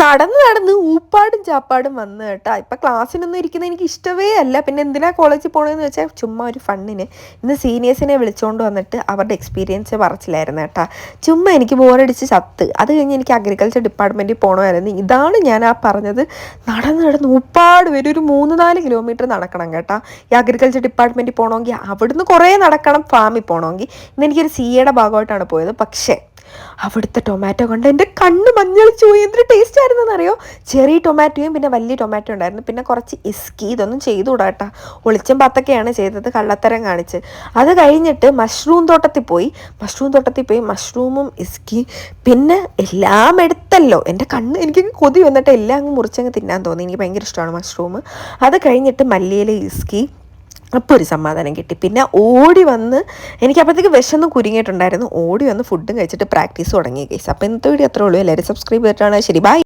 നടന്ന് നടന്ന് ഊപ്പാടും ചാപ്പാടും വന്ന് കേട്ടാ. ഇപ്പം ക്ലാസ്സിനൊന്നും ഇരിക്കുന്ന എനിക്ക് ഇഷ്ടമേ അല്ല. പിന്നെ എന്തിനാ കോളേജിൽ പോകണമെന്ന് വെച്ചാൽ ചുമ്മാ ഒരു ഫണ്ണിന് ഇന്ന് സീനിയേഴ്സിനെ വിളിച്ചുകൊണ്ട് വന്നിട്ട് അവരുടെ എക്സ്പീരിയൻസ് പറച്ചിലായിരുന്നു കേട്ടാ. ചുമ്മാ എനിക്ക് ബോറടിച്ച് ചത്ത്. അത് കഴിഞ്ഞ് എനിക്ക് അഗ്രികൾച്ചർ ഡിപ്പാർട്ട്മെന്റിൽ പോകണമായിരുന്നു ഇതാണ് ഞാൻ ആ പറഞ്ഞത്. നടന്ന് നടന്ന് ഊപ്പാട് വരും ഒരു മൂന്ന് നാല് കിലോമീറ്റർ നടക്കണം കേട്ടാ. ഈ അഗ്രികൾച്ചർ ഡിപ്പാർട്ട്മെന്റിൽ പോകണമെങ്കിൽ അവിടുന്ന് കുറേ നടക്കണം ഫാമിൽ പോകണമെങ്കിൽ ഇന്ന് എനിക്കൊരു സി എയുടെ ഭാഗമായിട്ടാണ് പോയത്. പക്ഷേ അവിടുത്തെ ടൊമാറ്റോ കൊണ്ട് എന്റെ കണ്ണ് മഞ്ഞളിച്ചു പോയി. എന്തൊരു ടേസ്റ്റ് ആയിരുന്നു അറിയോ ചെറിയ ടൊമാറ്റോയും പിന്നെ വലിയ ടൊമാറ്റോ ഉണ്ടായിരുന്നു. പിന്നെ കുറച്ച് ഇസ്കി ഇതൊന്നും ചെയ്തുകൂടാ കൂടാട്ടാ ഒളിച്ചും പത്തൊക്കെയാണ് ചെയ്തത് കള്ളത്തരം കാണിച്ച്. അത് കഴിഞ്ഞിട്ട് മഷ്റൂം തോട്ടത്തിൽ പോയി. മഷ്റൂം തോട്ടത്തിൽ പോയി. മഷ്റൂമും ഇസ്കി പിന്നെ എല്ലാം എടുത്തല്ലോ. എന്റെ കണ്ണ് എനിക്ക് കൊതി വന്നിട്ട് എല്ലാം അങ്ങ് മുറിച്ചങ്ങ് തിന്നാൻ തോന്നി. എനിക്ക് ഭയങ്കര ഇഷ്ടമാണ് മഷ്റൂം അത് കഴിഞ്ഞിട്ട് മല്ലിയിലെ ഇസ്കി അപ്പോൾ ഒരു സമാധാനം കിട്ടി. പിന്നെ ഓടി വന്ന് എനിക്ക് അപ്പോഴത്തേക്ക് വിശന്ന് കുരുങ്ങിയിട്ടുണ്ടായിരുന്നു. ഓടി വന്ന് ഫുഡും കഴിച്ചിട്ട് പ്രാക്ടീസ് തുടങ്ങി കേസ് അപ്പോൾ ഇന്നത്തെ വീഡിയോ അത്രേ ഉള്ളൂ. എല്ലാവരും സബ്സ്ക്രൈബ് ചെയ്തിട്ടാണ്. ശരി ബൈ